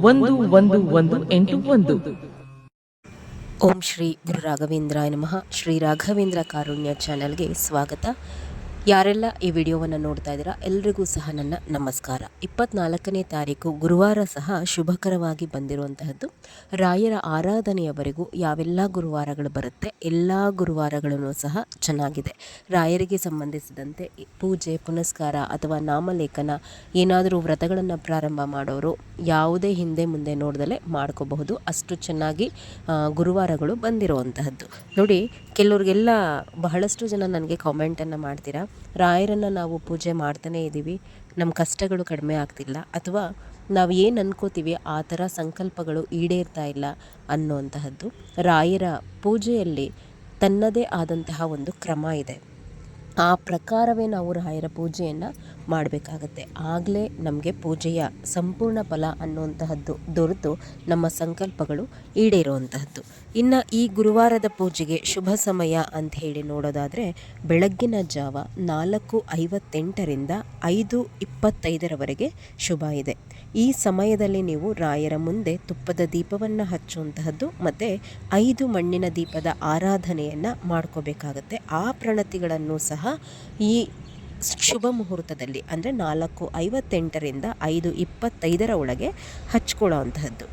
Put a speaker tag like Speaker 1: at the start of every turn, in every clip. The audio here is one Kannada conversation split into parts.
Speaker 1: ಒಂದು ಒಂದು ಒಂದು, ಎಂಟು, ಒಂದು.
Speaker 2: ಓಂ ಶ್ರೀ ಗುರು ರಾಘವೇಂದ್ರ ನಮಃ. ಶ್ರೀ ರಾಘವೇಂದ್ರ ಕಾರುಣ್ಯ ಚಾನಲ್ಗೆ ಸ್ವಾಗತ. ಯಾರೆಲ್ಲ ಈ ವಿಡಿಯೋವನ್ನು ನೋಡ್ತಾ ಇದ್ದೀರಾ, ಎಲ್ರಿಗೂ ಸಹ ನನ್ನ ನಮಸ್ಕಾರ. ಇಪ್ಪತ್ನಾಲ್ಕನೇ ತಾರೀಕು ಗುರುವಾರ ಸಹ ಶುಭಕರವಾಗಿ ಬಂದಿರುವಂತಹದ್ದು, ರಾಯರ ಆರಾಧನೆಯವರೆಗೂ ಯಾವೆಲ್ಲ ಗುರುವಾರಗಳು ಬರುತ್ತೆ, ಎಲ್ಲ ಗುರುವಾರಗಳನ್ನು ಸಹ ಚೆನ್ನಾಗಿದೆ. ರಾಯರಿಗೆ ಸಂಬಂಧಿಸಿದಂತೆ ಪೂಜೆ, ಪುನಸ್ಕಾರ ಅಥವಾ ನಾಮಲೇಖನ ಏನಾದರೂ ವ್ರತಗಳನ್ನು ಪ್ರಾರಂಭ ಮಾಡೋರು ಯಾವುದೇ ಹಿಂದೆ ಮುಂದೆ ನೋಡ್ದಲೇ ಮಾಡ್ಕೋಬಹುದು. ಅಷ್ಟು ಚೆನ್ನಾಗಿ ಗುರುವಾರಗಳು ಬಂದಿರುವಂತಹದ್ದು. ನೋಡಿ, ಕೆಲವ್ರಿಗೆಲ್ಲ ಬಹಳಷ್ಟು ಜನ ನನಗೆ ಕಾಮೆಂಟನ್ನು ಮಾಡ್ತೀರಾ ರಾಯರನ್ನು ನಾವು ಪೂಜೆ ಮಾಡ್ತಾನೇ ಇದ್ದೀವಿ. ನಮ್ಮ ಕಷ್ಟಗಳು ಕಡಿಮೆ ಆಗ್ತಿಲ್ಲ. ಅಥವಾ ನಾವು ಏನು ಅನ್ಕೋತೀವಿ ಆ ಥರ ಸಂಕಲ್ಪಗಳು ಈಡೇರ್ತಾ ಇಲ್ಲ ಅನ್ನುವಂತಹದ್ದು ರಾಯರ ಪೂಜೆಯಲ್ಲಿ ತನ್ನದೇ ಆದಂತಹ ಒಂದು ಕ್ರಮ ಇದೆ. ಆ ಪ್ರಕಾರವೇ ನಾವು ರಾಯರ ಪೂಜೆಯನ್ನು ಮಾಡಬೇಕಾಗತ್ತೆ. ಆಗಲೇ ನಮಗೆ ಪೂಜೆಯ ಸಂಪೂರ್ಣ ಫಲ ಅನ್ನುವಂತಹದ್ದು ದೊರೆತು, ನಮ್ಮ ಸಂಕಲ್ಪಗಳು ಈಡೇರುವಂತಹದ್ದು. ಇನ್ನು ಈ ಗುರುವಾರದ ಪೂಜೆಗೆ ಶುಭ ಸಮಯ ಅಂತ ಹೇಳಿ ನೋಡೋದಾದರೆ, ಬೆಳಗ್ಗಿನ ಜಾವ ನಾಲ್ಕು ಐವತ್ತೆಂಟರಿಂದ ಐದು ಇಪ್ಪತ್ತೈದರವರೆಗೆ ಶುಭ ಇದೆ. ಈ ಸಮಯದಲ್ಲಿ ನೀವು ರಾಯರ ಮುಂದೆ ತುಪ್ಪದ ದೀಪವನ್ನು ಹಚ್ಚುವಂತಹದ್ದು ಮತ್ತು ಐದು ಮಣ್ಣಿನ ದೀಪದ ಆರಾಧನೆಯನ್ನು ಮಾಡ್ಕೋಬೇಕಾಗತ್ತೆ. ಆ ಪ್ರಣತಿಗಳನ್ನು ಸಹ ಈ ಶುಭ ಮುಹೂರ್ತದಲ್ಲಿ ಅಂದರೆ ನಾಲ್ಕು ಐವತ್ತೆಂಟರಿಂದ ಐದು ಇಪ್ಪತ್ತೈದರ ಒಳಗೆ ಹಚ್ಕೊಳ್ಳೋವಂತಹದ್ದು.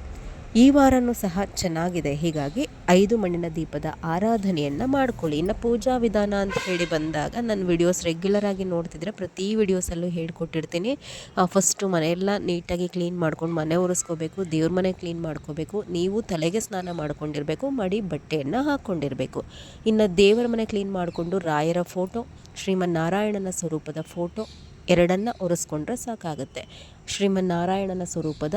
Speaker 2: ಈ ವಾರನೂ ಸಹ ಚೆನ್ನಾಗಿದೆ. ಹೀಗಾಗಿ ಐದು ಮಣ್ಣಿನ ದೀಪದ ಆರಾಧನೆಯನ್ನು ಮಾಡ್ಕೊಳ್ಳಿ. ಇನ್ನು ಪೂಜಾ ವಿಧಾನ ಅಂತ ಹೇಳಿ ಬಂದಾಗ ನನ್ನ ವಿಡಿಯೋಸ್ ರೆಗ್ಯುಲರ್ ಆಗಿ ನೋಡ್ತಿದ್ರೆ ಪ್ರತಿ ವಿಡಿಯೋಸಲ್ಲೂ ಹೇಳ್ಕೊಟ್ಟಿರ್ತೀನಿ. ಫಸ್ಟು ಮನೆಯೆಲ್ಲ ನೀಟಾಗಿ ಕ್ಲೀನ್ ಮಾಡ್ಕೊಂಡು ಮನೆ ಒರೆಸ್ಕೋಬೇಕು, ದೇವ್ರ ಮನೆ ಕ್ಲೀನ್ ಮಾಡ್ಕೋಬೇಕು, ನೀವು ತಲೆಗೆ ಸ್ನಾನ ಮಾಡ್ಕೊಂಡಿರಬೇಕು, ಮಡಿ ಬಟ್ಟೆಯನ್ನು ಹಾಕ್ಕೊಂಡಿರಬೇಕು ಇನ್ನು ದೇವರ ಮನೆ ಕ್ಲೀನ್ ಮಾಡಿಕೊಂಡು ರಾಯರ ಫೋಟೋ ಶ್ರೀಮನ್ನಾರಾಯಣನ ಸ್ವರೂಪದ ಫೋಟೋ ಎರಡನ್ನು ಒರೆಸ್ಕೊಂಡ್ರೆ ಸಾಕಾಗುತ್ತೆ. ಶ್ರೀಮನ್ನಾರಾಯಣನ ಸ್ವರೂಪದ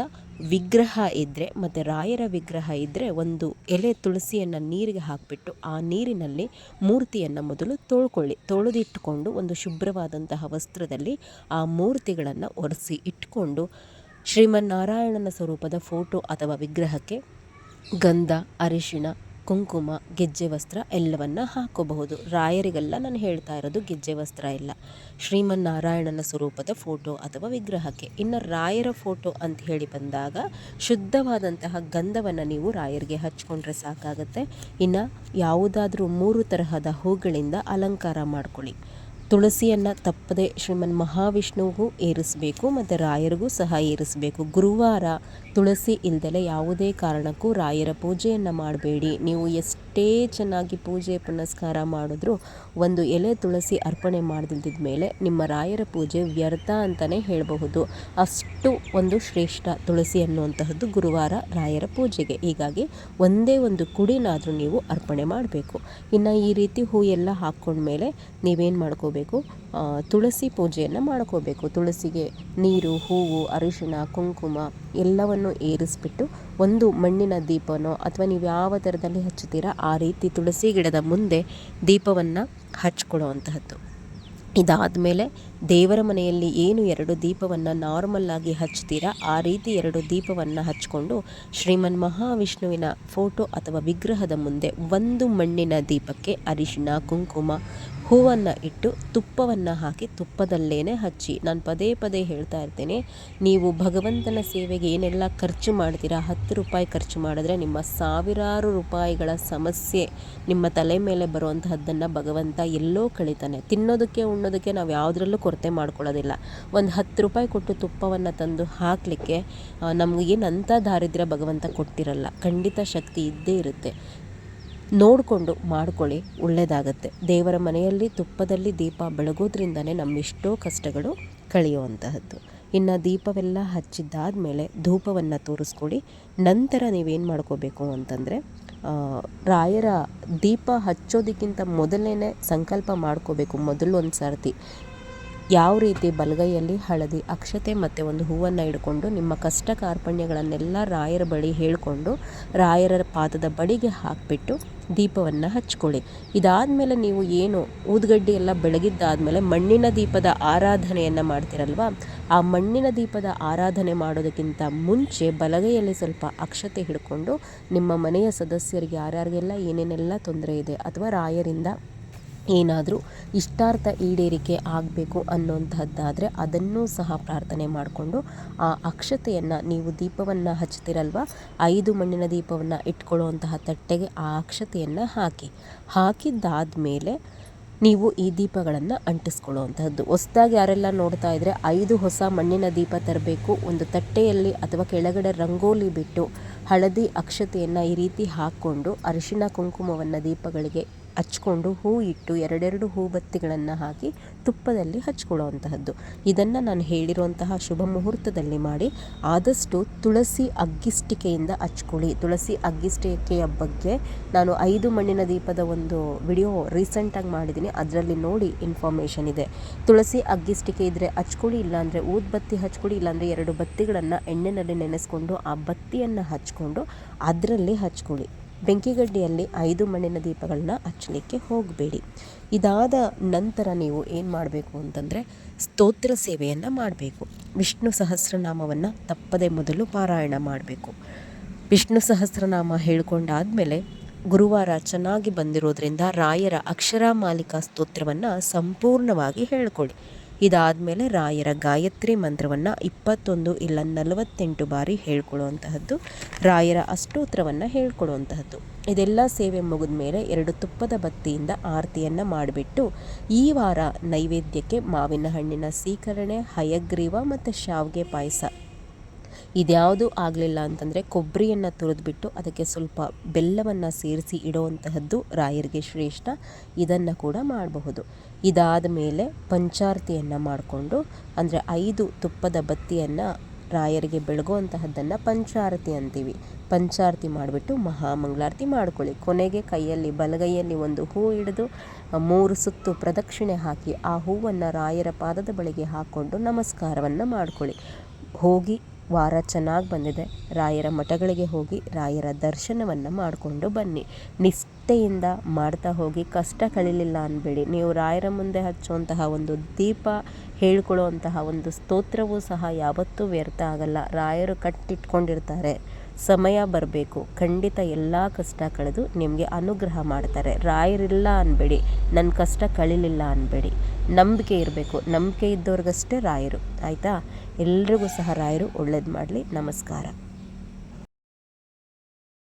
Speaker 2: ವಿಗ್ರಹ ಇದ್ದರೆ ಮತ್ತು ರಾಯರ ವಿಗ್ರಹ ಇದ್ದರೆ ಒಂದು ಎಲೆ ತುಳಸಿಯನ್ನು ನೀರಿಗೆ ಹಾಕಿಬಿಟ್ಟು ಆ ನೀರಿನಲ್ಲಿ ಮೂರ್ತಿಯನ್ನು ಮೊದಲು ತೊಳ್ಕೊಳ್ಳಿ. ತೊಳೆದಿಟ್ಟುಕೊಂಡು ಒಂದು ಶುಭ್ರವಾದಂತಹ ವಸ್ತ್ರದಲ್ಲಿ ಆ ಮೂರ್ತಿಗಳನ್ನು ಒರೆಸಿ ಇಟ್ಕೊಂಡು ಶ್ರೀಮನ್ನಾರಾಯಣನ ಸ್ವರೂಪದ ಫೋಟೋ ಅಥವಾ ವಿಗ್ರಹಕ್ಕೆ ಗಂಧ, ಅರಿಶಿಣ ಕುಂಕುಮ, ಗೆಜ್ಜೆ ವಸ್ತ್ರ ಎಲ್ಲವನ್ನ ಹಾಕೋಬಹುದು. ರಾಯರಿಗೆಲ್ಲ ನಾನು ಹೇಳ್ತಾ ಇರೋದು ಗೆಜ್ಜೆ ವಸ್ತ್ರ ಇಲ್ಲ. ಶ್ರೀಮನ್ನಾರಾಯಣನ ಸ್ವರೂಪದ ಫೋಟೋ ಅಥವಾ ವಿಗ್ರಹಕ್ಕೆ. ಇನ್ನು ರಾಯರ ಫೋಟೋ ಅಂತ ಹೇಳಿ ಬಂದಾಗ ಶುದ್ಧವಾದಂತಹ ಗಂಧವನ್ನು ನೀವು ರಾಯರಿಗೆ ಹಚ್ಕೊಂಡ್ರೆ ಸಾಕಾಗುತ್ತೆ. ಇನ್ನು ಯಾವುದಾದ್ರೂ ಮೂರು ತರಹದ ಹೂಗಳಿಂದ ಅಲಂಕಾರ ಮಾಡ್ಕೊಳ್ಳಿ. ತುಳಸಿಯನ್ನು ತಪ್ಪದೆ ಶ್ರೀಮನ್ ಮಹಾವಿಷ್ಣುವಿಗೂ ಏರಿಸಬೇಕು ಮತ್ತು ರಾಯರಿಗೂ ಸಹ ಏರಿಸಬೇಕು. ಗುರುವಾರ ತುಳಸಿ ಇಲ್ದಲೆ ಯಾವುದೇ ಕಾರಣಕ್ಕೂ ರಾಯರ ಪೂಜೆಯನ್ನು ಮಾಡಬೇಡಿ. ನೀವು ಎಷ್ಟೇ ಚೆನ್ನಾಗಿ ಪೂಜೆ ಪುನಸ್ಕಾರ ಮಾಡಿದ್ರೂ ಒಂದು ಎಲೆ ತುಳಸಿ ಅರ್ಪಣೆ ಮಾಡದಿದ್ದ ಮೇಲೆ ನಿಮ್ಮ ರಾಯರ ಪೂಜೆ ವ್ಯರ್ಥ ಅಂತಲೇ ಹೇಳಬಹುದು. ಅಷ್ಟು ಒಂದು ಶ್ರೇಷ್ಠ ತುಳಸಿ ಅನ್ನುವಂತಹದ್ದು ಗುರುವಾರ ರಾಯರ ಪೂಜೆಗೆ. ಹೀಗಾಗಿ ಒಂದೇ ಒಂದು ಕುಡಿನಾದರೂ ನೀವು ಅರ್ಪಣೆ ಮಾಡಬೇಕು. ಇನ್ನು ಈ ರೀತಿ ಹೂ ಎಲ್ಲ ಹಾಕ್ಕೊಂಡ್ಮೇಲೆ ನೀವೇನು ಮಾಡ್ಕೋಬೇಕು? ತುಳಸಿ ಪೂಜೆಯನ್ನು ಮಾಡ್ಕೋಬೇಕು. ತುಳಸಿಗೆ ನೀರು, ಹೂವು, ಅರಿಶಿಣ, ಕುಂಕುಮ ಎಲ್ಲವನ್ನು ಏರಿಸ್ಬಿಟ್ಟು ಒಂದು ಮಣ್ಣಿನ ದೀಪನೋ ಅಥವಾ ನೀವು ಯಾವ ಥರದಲ್ಲಿ ಹಚ್ಚುತ್ತೀರಾ ಆ ರೀತಿ ತುಳಸಿ ಗಿಡದ ಮುಂದೆ ದೀಪವನ್ನು ಹಚ್ಕೊಳ್ಳುವಂತಹದ್ದು. ಇದಾದಮೇಲೆ ದೇವರ ಮನೆಯಲ್ಲಿ ಏನು ಎರಡು ದೀಪವನ್ನು ನಾರ್ಮಲ್ ಆಗಿ ಹಚ್ತೀರಾ ಆ ರೀತಿ ಎರಡು ದೀಪವನ್ನು ಹಚ್ಕೊಂಡು ಶ್ರೀಮನ್ ಮಹಾವಿಷ್ಣುವಿನ ಫೋಟೋ ಅಥವಾ ವಿಗ್ರಹದ ಮುಂದೆ ಒಂದು ಮಣ್ಣಿನ ದೀಪಕ್ಕೆ ಅರಿಶಿಣ, ಕುಂಕುಮ ಹೂವನ್ನು ಇಟ್ಟು ತುಪ್ಪವನ್ನು ಹಾಕಿ ತುಪ್ಪದಲ್ಲೇನೆ ಹಚ್ಚಿ. ನಾನು ಪದೇ ಪದೇ ಹೇಳ್ತಾ ಇರ್ತೇನೆ, ನೀವು ಭಗವಂತನ ಸೇವೆಗೆ ಏನೆಲ್ಲ ಖರ್ಚು ಮಾಡ್ತೀರಾ, ಹತ್ತು ರೂಪಾಯಿ ಖರ್ಚು ಮಾಡಿದ್ರೆ ನಿಮ್ಮ ಸಾವಿರಾರು ರೂಪಾಯಿಗಳ ಸಮಸ್ಯೆ ನಿಮ್ಮ ತಲೆ ಮೇಲೆ ಬರುವಂತಹದ್ದನ್ನು ಭಗವಂತ ಎಲ್ಲೋ ಕಳಿತಾನೆ. ತಿನ್ನೋದಕ್ಕೆ ಉಣ್ಣೋದಕ್ಕೆ ನಾವು ಯಾವುದ್ರಲ್ಲೂ ಕೊರತೆ ಮಾಡ್ಕೊಳ್ಳೋದಿಲ್ಲ. ಒಂದು ಹತ್ತು ರೂಪಾಯಿ ಕೊಟ್ಟು ತುಪ್ಪವನ್ನು ತಂದು ಹಾಕಲಿಕ್ಕೆ ನಮಗೇನಂಥ ದಾರಿದ್ರ್ಯ ಭಗವಂತ ಕೊಟ್ಟಿರಲ್ಲ. ಖಂಡಿತ ಶಕ್ತಿ ಇದ್ದೇ ಇರುತ್ತೆ. ನೋಡಿಕೊಂಡು ಮಾಡ್ಕೊಳ್ಳಿ ಒಳ್ಳೆಯದಾಗತ್ತೆ ದೇವರ ಮನೆಯಲ್ಲಿ, ತುಪ್ಪದಲ್ಲಿ ದೀಪ ಬೆಳಗೋದ್ರಿಂದನೇ ನಮ್ಮೆಷ್ಟೋ ಕಷ್ಟಗಳು ಕಳೆಯುವಂತಹದ್ದು. ಇನ್ನು ದೀಪವೆಲ್ಲ ಹಚ್ಚಿದ್ದಾದಮೇಲೆ ಧೂಪವನ್ನು ತೋರಿಸ್ಕೊಳ್ಳಿ. ನಂತರ ನೀವೇನು ಮಾಡ್ಕೋಬೇಕು ಅಂತಂದರೆ ರಾಯರ ದೀಪ ಹಚ್ಚೋದಕ್ಕಿಂತ ಮೊದಲೇ ಸಂಕಲ್ಪ ಮಾಡ್ಕೋಬೇಕು. ಮೊದಲು ಒಂದು ಸರ್ತಿ. ಯಾವ ರೀತಿ ಬಲಗೈಯಲ್ಲಿ ಹಳದಿ ಅಕ್ಷತೆ ಮತ್ತು ಒಂದು ಹೂವನ್ನು ಹಿಡ್ಕೊಂಡು ನಿಮ್ಮ ಕಷ್ಟ ಕಾರ್ಪಣ್ಯಗಳನ್ನೆಲ್ಲ ರಾಯರ ಬಳಿ ಹೇಳಿಕೊಂಡು ರಾಯರ ಪಾದದ ಬಳಿಗೆ ಹಾಕಿಬಿಟ್ಟು ದೀಪವನ್ನು ಹಚ್ಕೊಳ್ಳಿ. ಇದಾದಮೇಲೆ ನೀವು ಏನು ಊದ್ಗಡ್ಡಿ ಎಲ್ಲ ಬೆಳಗಿದ್ದಾದಮೇಲೆ ಮಣ್ಣಿನ ದೀಪದ ಆರಾಧನೆಯನ್ನು ಮಾಡ್ತಿರಲ್ವ? ಆ ಮಣ್ಣಿನ ದೀಪದ ಆರಾಧನೆ ಮಾಡೋದಕ್ಕಿಂತ ಮುಂಚೆ ಬಲಗೈಯಲ್ಲಿ ಸ್ವಲ್ಪ ಅಕ್ಷತೆ ಹಿಡ್ಕೊಂಡು ನಿಮ್ಮ ಮನೆಯ ಸದಸ್ಯರಿಗೆ, ಯಾರ್ಯಾರಿಗೆಲ್ಲ ಏನೇನೆಲ್ಲ ತೊಂದರೆ ಇದೆ ಅಥವಾ ರಾಯರಿಂದ ಏನಾದರೂ ಇಷ್ಟಾರ್ಥ ಈಡೇರಿಕೆ ಆಗಬೇಕು ಅನ್ನೋಂಥದ್ದಾದರೆ ಅದನ್ನೂ ಸಹ ಪ್ರಾರ್ಥನೆ ಮಾಡಿಕೊಂಡು ಆ ಅಕ್ಷತೆಯನ್ನು ನೀವು ದೀಪವನ್ನು ಹಚ್ತಿರಲ್ವ ಐದು ಮಣ್ಣಿನ ದೀಪವನ್ನು ಇಟ್ಕೊಳ್ಳುವಂತಹ ತಟ್ಟೆಗೆ ಆ ಅಕ್ಷತೆಯನ್ನು ಹಾಕಿ. ಹಾಕಿದ್ದಾದಮೇಲೆ ನೀವು ಈ ದೀಪಗಳನ್ನು ಅಂಟಿಸ್ಕೊಳ್ಳುವಂತಹದ್ದು. ಹೊಸ್ದಾಗಿ ಯಾರೆಲ್ಲ ನೋಡ್ತಾ ಇದ್ದರೆ ಐದು ಹೊಸ ಮಣ್ಣಿನ ದೀಪ ತರಬೇಕು, ಒಂದು ತಟ್ಟೆಯಲ್ಲಿ ಅಥವಾ ಕೆಳಗಡೆ ರಂಗೋಲಿ ಬಿಟ್ಟು ಹಳದಿ ಅಕ್ಷತೆಯನ್ನು ಈ ರೀತಿ ಹಾಕ್ಕೊಂಡು ಅರಿಶಿಣ ಕುಂಕುಮವನ್ನು ದೀಪಗಳಿಗೆ ಹಚ್ಕೊಂಡು ಹೂ ಇಟ್ಟು ಎರಡೆರಡು ಹೂ ಬತ್ತಿಗಳನ್ನು ಹಾಕಿ ತುಪ್ಪದಲ್ಲಿ ಹಚ್ಕೊಳ್ಳುವಂತಹದ್ದು. ಇದನ್ನು ನಾನು ಹೇಳಿರುವಂತಹ ಶುಭ ಮುಹೂರ್ತದಲ್ಲಿ ಮಾಡಿ ಆದಷ್ಟು ತುಳಸಿ ಅಗ್ಗಿಷ್ಟಿಕೆಯಿಂದ ಹಚ್ಕೊಳ್ಳಿ. ತುಳಸಿ ಅಗ್ಗಿಷ್ಟಿಕೆಯ ಬಗ್ಗೆ ನಾನು ಐದು ಮಣ್ಣಿನ ದೀಪದ ಒಂದು ವಿಡಿಯೋ ರೀಸೆಂಟಾಗಿ ಮಾಡಿದ್ದೀನಿ. ಅದರಲ್ಲಿ ನೋಡಿ ಇನ್ಫಾರ್ಮೇಷನ್ ಇದೆ. ತುಳಸಿ ಅಗ್ಗಿಷ್ಟಿಕೆ ಇದ್ದರೆ ಹಚ್ಕೊಳ್ಳಿ, ಇಲ್ಲಾಂದರೆ ಊದ್ಬತ್ತಿ ಹಚ್ಕೊಳ್ಳಿ, ಇಲ್ಲಾಂದರೆ ಎರಡು ಬತ್ತಿಗಳನ್ನು ಎಣ್ಣೆನಲ್ಲಿ ನೆನೆಸ್ಕೊಂಡು ಆ ಬತ್ತಿಯನ್ನು ಹಚ್ಕೊಂಡು ಅದರಲ್ಲಿ ಹಚ್ಕೊಳ್ಳಿ. ಬೆಂಕಿಗಡ್ಡಿಯಲ್ಲಿ ಐದು ಮಣ್ಣಿನ ದೀಪಗಳನ್ನ ಹಚ್ಚಲಿಕ್ಕೆ ಹೋಗಬೇಡಿ. ಇದಾದ ನಂತರ ನೀವು ಏನು ಮಾಡಬೇಕು ಅಂತಂದರೆ ಸ್ತೋತ್ರ ಸೇವೆಯನ್ನು ಮಾಡಬೇಕು. ವಿಷ್ಣು ಸಹಸ್ರನಾಮವನ್ನು ತಪ್ಪದೆ ಮೊದಲು ಪಾರಾಯಣ ಮಾಡಬೇಕು. ವಿಷ್ಣು ಸಹಸ್ರನಾಮ ಹೇಳ್ಕೊಂಡಾದಮೇಲೆ ಗುರುವಾರ ಚೆನ್ನಾಗಿ ಬಂದಿರೋದ್ರಿಂದ ರಾಯರ ಅಕ್ಷರ ಮಾಲಿಕಾ ಸ್ತೋತ್ರವನ್ನು ಸಂಪೂರ್ಣವಾಗಿ ಹೇಳ್ಕೊಳ್ಳಿ. ಇದಾದಮೇಲೆ ರಾಯರ ಗಾಯತ್ರಿ ಮಂತ್ರವನ್ನು ಇಪ್ಪತ್ತೊಂದು ಇಲ್ಲ ನಲವತ್ತೆಂಟು ಬಾರಿ ಹೇಳ್ಕೊಳ್ಳುವಂತಹದ್ದು ರಾಯರ ಅಷ್ಟೋತ್ರವನ್ನು ಹೇಳ್ಕೊಳ್ಳುವಂತಹದ್ದು ಇದೆಲ್ಲ ಸೇವೆ ಮುಗಿದ ಮೇಲೆ ಎರಡು ತುಪ್ಪದ ಬತ್ತಿಯಿಂದ ಆರತಿಯನ್ನು ಮಾಡಿಬಿಟ್ಟು ಈ ವಾರ ನೈವೇದ್ಯಕ್ಕೆ ಮಾವಿನ ಹಣ್ಣಿನ ಸೀಕರಣೆ ಹಯಗ್ರೀವ ಮತ್ತು ಶಾವಿಗೆ ಪಾಯಸ. ಇದ್ಯಾವುದು ಆಗಲಿಲ್ಲ ಅಂತಂದರೆ ಕೊಬ್ಬರಿಯನ್ನು ತುರಿದ್ಬಿಟ್ಟು ಅದಕ್ಕೆ ಸ್ವಲ್ಪ ಬೆಲ್ಲವನ್ನು ಸೇರಿಸಿ ಇಡುವಂತಹದ್ದು ರಾಯರಿಗೆ ಶ್ರೇಷ್ಠ. ಇದನ್ನು ಕೂಡ ಮಾಡಬಹುದು. ಇದಾದ ಮೇಲೆ ಪಂಚಾರತಿಯನ್ನು ಮಾಡಿಕೊಂಡು, ಅಂದರೆ ಐದು ತುಪ್ಪದ ಬತ್ತಿಯನ್ನು ರಾಯರಿಗೆ ಬೆಳಗುವಂತಹದ್ದನ್ನು ಪಂಚಾರತಿ ಅಂತೀವಿ. ಪಂಚಾರತಿ ಮಾಡಿಬಿಟ್ಟು ಮಹಾಮಂಗಳಾರತಿ ಮಾಡ್ಕೊಳ್ಳಿ. ಕೊನೆಗೆ ಕೈಯಲ್ಲಿ, ಬಲಗೈಯಲ್ಲಿ ಒಂದು ಹೂ ಹಿಡಿದು, ಮೂರು ಸುತ್ತು ಪ್ರದಕ್ಷಿಣೆ ಹಾಕಿ ಆ ಹೂವನ್ನು ರಾಯರ ಪಾದದ ಬಳಿಗೆ ಹಾಕ್ಕೊಂಡು ನಮಸ್ಕಾರವನ್ನು ಮಾಡ್ಕೊಳ್ಳಿ. ಹೋಗಿ ವಾರ ಚೆನ್ನಾಗಿ ಬಂದಿದೆ. ರಾಯರ ಮಠಗಳಿಗೆ ಹೋಗಿ ರಾಯರ ದರ್ಶನವನ್ನು ಮಾಡಿಕೊಂಡು ಬನ್ನಿ. ನಿಷ್ಠೆಯಿಂದ ಮಾಡ್ತಾ ಹೋಗಿ, ಕಷ್ಟ ಕಳೀಲಿಲ್ಲ ಅನ್ಬೇಡಿ. ನೀವು ರಾಯರ ಮುಂದೆ ಹಚ್ಚುವಂತಹ ಒಂದು ದೀಪ, ಹೇಳ್ಕೊಳ್ಳುವಂತಹ ಒಂದು ಸ್ತೋತ್ರವೂ ಸಹ ಯಾವತ್ತೂ ವ್ಯರ್ಥ ಆಗಲ್ಲ. ರಾಯರು ಕಟ್ಟಿಟ್ಕೊಂಡಿರ್ತಾರೆ. ಸಮಯ ಬರಬೇಕು. ಖಂಡಿತ ಎಲ್ಲ ಕಷ್ಟ ಕಳೆದು ನಿಮಗೆ ಅನುಗ್ರಹ ಮಾಡ್ತಾರೆ. ರಾಯರಿಲ್ಲ ಅನ್ಬೇಡಿ. ನನ್ನ ಕಷ್ಟ ಕಳೀಲಿಲ್ಲ ಅನ್ಬೇಡಿ. ನಂಬಿಕೆ ಇರಬೇಕು. ನಂಬಿಕೆ ಇದ್ದವ್ರಿಗಷ್ಟೇ ರಾಯರು. ಆಯಿತಾ? ಎಲ್ರಿಗೂ ಸಹ ರಾಯರು ಒಳ್ಳೇದು ಮಾಡಲಿ. ನಮಸ್ಕಾರ.